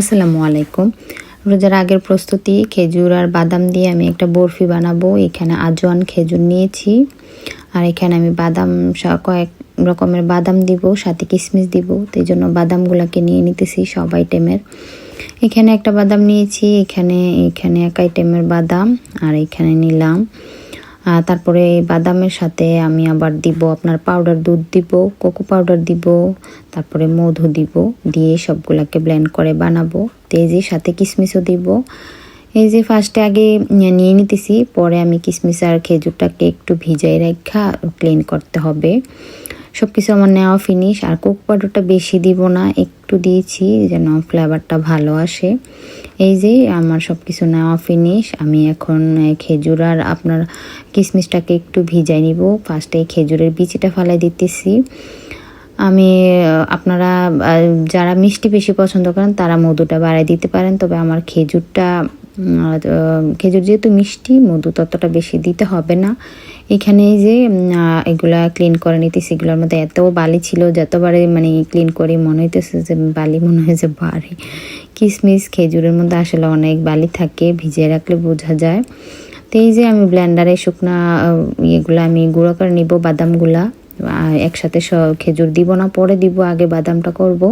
আসসালামু আলাইকুম। রোজার আগের প্রস্তুতি, খেজুর আর বাদাম দিয়ে আমি একটা বরফি বানাবো। এখানে আজওয়ান খেজুর নিয়েছি। আর এখানে আমি বাদাম কয়েক রকমের বাদাম দিব, সাথে কিশমিশ দিব। তো এই জন্য বাদামগুলোকে নিয়ে নিতেছি সব আইটেমের। এখানে একটা বাদাম নিয়েছি, এখানে এখানে এক আইটেমের বাদাম, আর এখানে নিলাম। তারপরে বাদামের সাথে আমি আবার দিব আপনার পাউডার দুধ দিব কোকো পাউডার দিব, তারপরে মধু দিব, দিয়ে সবগুলাকে ব্লেন্ড করে বানাবো। তেজি সাথে কিশমিশও দিব। এই যে ফার্স্টে আগে নিয়ে নিতেছি, পরে আমি কিশমিশ আর খেজুরটাকে একটু ভিজাই রাখা ক্লিন করতে হবে। সব কিছু আমার নেওয়া ফিনিশ আর কোক পাউডারটা বেশি দিব না একটু দিয়েছি, যেন ফ্লেভারটা ভালো আসে। এই যে, আমার সব কিছু নেওয়া ফিনিশ আমি এখন খেজুর আর আপনার কিশমিশটাকে একটু ভিজাই নিব। ফার্স্টে খেজুরের বিচিটা ফালাই দিতেছি। আমি আপনারা যারা মিষ্টি বেশি পছন্দ করেন, তারা মধুটা বাড়াই দিতে পারেন। তবে আমার খেজুরটা খেজুর যেহেতু মিষ্টি, মধু ততটা বেশি দিতে হবে না। এখানে যে এগুলা ক্লিন করে নিতেছি। এগুলোর মধ্যে এত বালি ছিল, যতবারে মানে ক্লিন করি মনে হইতেছে যে বালি মনে হয় যে বাড়ে। কিশমিশ খেজুরের মধ্যে আসলে অনেক বালি থাকে, ভিজিয়ে রাখলে বোঝা যায়। তো এই যে আমি ব্লেন্ডারে শুকনা ইয়েগুলো আমি গুঁড়ো করে নিব, বাদামগুলা। একসাথে খেজুর দিব না, পরে দিব, আগে বাদামটা করব।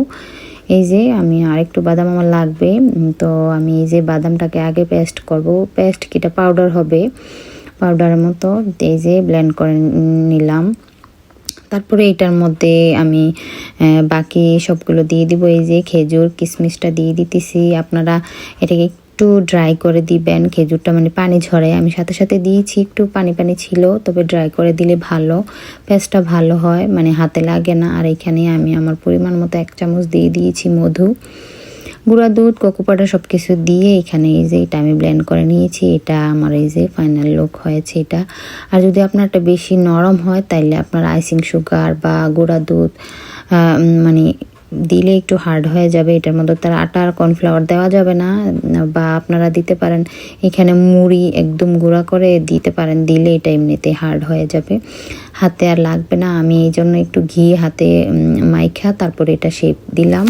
এই যে আমি আরেকটু বাদাম আমার লাগবে তো আমি এই যে বাদামটাকে আগে পেস্ট করব। পেস্ট কিটা পাউডার হবে। পাউডারের মতো এই যে ব্লেন্ড করে নিলাম। তারপরে এটার মধ্যে আমি বাকি সবগুলো দিয়ে দিব। এই যে খেজুর কিশমিশটা দিয়ে দিতেছি। আপনারা এটাকে একটু ড্রাই করে দিবেন। খেজুরটা মানে পানি ঝরে। আমি সাথে সাথে দিয়েছি, একটু পানি পানি ছিল, তবে ড্রাই করে দিলে ভালো পেস্টটা ভালো হয়। মানে হাতে লাগে না। আর এখানে আমি আমার পরিমাণ মতো এক চামচ দিয়ে দিয়েছি মধু। গুঁড়া দুধ কোকো পাউডার সব কিছু দিয়ে এখানে এই যে এটা আমি ব্লেন্ড করে নিয়েছি। এটা আমার এই যে ফাইনাল লুক হয়েছে এটা। আর যদি আপনারটা বেশি নরম হয় তাহলে আপনার আইসিং সুগার বা গুঁড়া দুধ মানে দিলে একটু হার্ড হয়ে যাবে, এটার মধ্যে তার আটা আর কর্নফ্লাওয়ার দেওয়া যাবে না, বা আপনারা দিতে পারেন, এখানে মুড়ি একদম গুঁড়া করে দিতে পারেন, দিলে এটা এমনিতে হার্ড হয়ে যাবে। হাতে আর লাগবে না, আমি এই জন্য একটু ঘি হাতে মাইখা, তারপরে এটা শেপ দিলাম।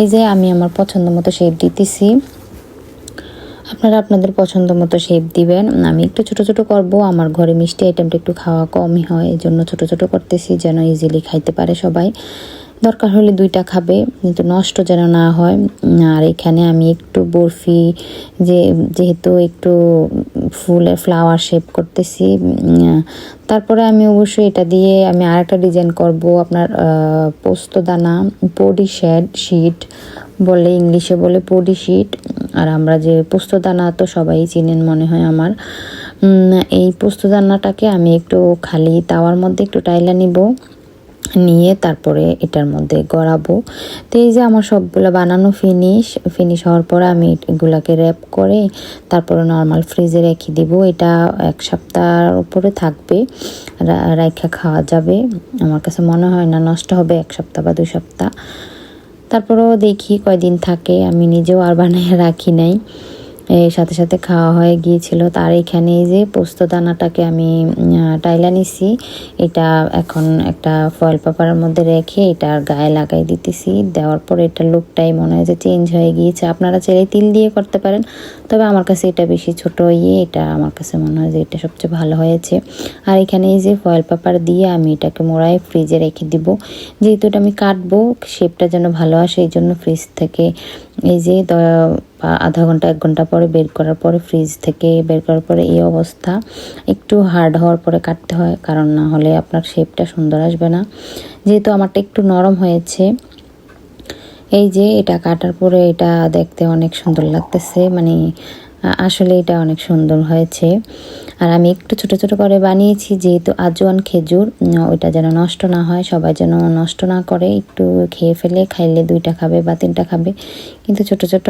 এই যে আমি আমার পছন্দ মতো শেপ দিতেছি। আপনারা আপনাদের পছন্দ মতো শেপ দিবেন। আমি একটু ছোট ছোট করব, আমার ঘরে মিষ্টি আইটেমটা একটু খাওয়া কমই হয় এই জন্য ছোট ছোট করতেছি, যেন ইজিলি খাইতে পারে সবাই। দরকার হলে দুইটা খাবে, কিন্তু নষ্ট যেন না হয়। আর এখানে আমি একটু বরফি, যে যেহেতু একটু ফুলের ফ্লাওয়ার শেপ করতেছি তারপরে আমি অবশ্যই এটা দিয়ে আমি আরেকটা ডিজাইন করব, আপনার পোস্তদানা পডি শেড, শিট, বলে ইংলিশে বলে পডি শিট। আর আমরা যে পোস্তদানা তো সবাই চিনেন মনে হয় আমার। এই পোস্তদানাটাকে আমি একটু খালি তাওয়ার মধ্যে একটু টাইলা নিব। নিয়ে তারপরে এটার মধ্যে গড়াবো। তো এই যে আমার সবগুলো বানানো ফিনিশ ফিনিশ হওয়ার পরে আমি এগুলাকে র্যাপ করে তারপরে নর্মাল ফ্রিজে রেখে দিব। এটা এক সপ্তাহের উপরে থাকবে রাইখা খাওয়া যাবে। আমার কাছে মনে হয় না নষ্ট হবে এক সপ্তাহ বা দুই সপ্তাহ। তারপরেও দেখি কয়দিন থাকে, আমি নিজেও আর বানিয়ে রাখি নাই। সাথে সাথে খাওয়া হয়ে গিয়েছিল। তার এখানে যে পোস্ত দানাটাকে আমি টাইলা নিছি। এটা এখন একটা ফয়েল পেপারের মধ্যে রেখে এটার গায়ে লাগাই দিতেছি। দেওয়ার পর এটা লুকটাই মনে হয় যে চেঞ্জ হয়ে গিয়েছে। আপনারা চাইলে তিল দিয়ে করতে পারেন। তবে আমার কাছে এটা বেশি ছোট ইয়ে। এটা আমার কাছে মনে হয় যে এটা সবচেয়ে ভালো হয়েছে। আর এখানে এই যে ফয়েল পেপার দিয়ে আমি এটাকে মোড়াই ফ্রিজে রেখে দিব। যেহেতু এটা আমি কাটবো শেপটা যেন ভালো আসে, এই জন্য ফ্রিজ থেকে এই যে পা- আধা ঘণ্টা, এক ঘণ্টা পরে বের করার পরে ফ্রিজ থেকে বের করার পরে এই অবস্থা। একটু হার্ড হওয়ার পরে কাটতে হয়, কারণ না হলে আপনার শেপটা সুন্দর আসবে না। যেহেতু আমারটা একটু নরম হয়েছে, এই যে এটা কাটার পরে এটা দেখতে অনেক সুন্দর লাগতেছে মানে আসলে এটা অনেক সুন্দর হয়েছে। আর আমি একটু ছোট ছোট করে বানিয়েছি, যেহেতু আজওয়ান খেজুর ওইটা যেন নষ্ট না হয়, সবাই যেন নষ্ট না করে, একটু খেয়ে ফেলে, খাইলে দুইটা খাবে বা তিনটা খাবে, কিন্তু ছোট ছোট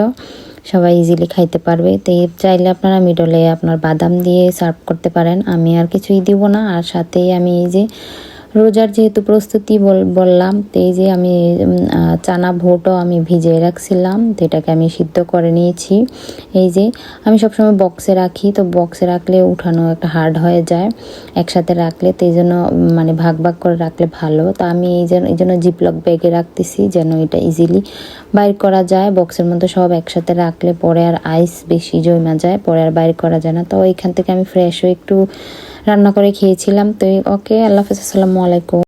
সবাই ইজিলি খাইতে পারবে। তো এই চাইলে আপনারা মিডলে আপনার বাদাম দিয়ে সার্ভ করতে পারেন। আমি আর কিছুই দিব না। আর সাথেই আমি এই যে রোজার যেহেতু প্রস্তুতি বল- বললাম, তো এই যে আমি চানা ভোটও আমি ভিজিয়ে রাখছিলাম, তো এটাকে আমি সিদ্ধ করে নিয়েছি। এই যে, আমি সবসময় বক্সে রাখি, তো বক্সে রাখলে উঠানো একটা হার্ড হয়ে যায়, একসাথে রাখলে, তো এই জন্য মানে ভাগ ভাগ করে রাখলে ভালো। তো আমি এই জন্য এই জন্য জিপলক ব্যাগে রাখতেছি, যেন এটা ইজিলি বাইর করা যায়। বক্সের মধ্যে সব একসাথে রাখলে পরে আর আইস বেশি জমা যায়, পরে আর বাইর করা যায় না। তো এইখান থেকে আমি ফ্রেশ হয়ে একটু রান্না করে খেয়েছিলাম। তো ওকে আল্লাহ হাফিজ আসসালামু আলাইকুম।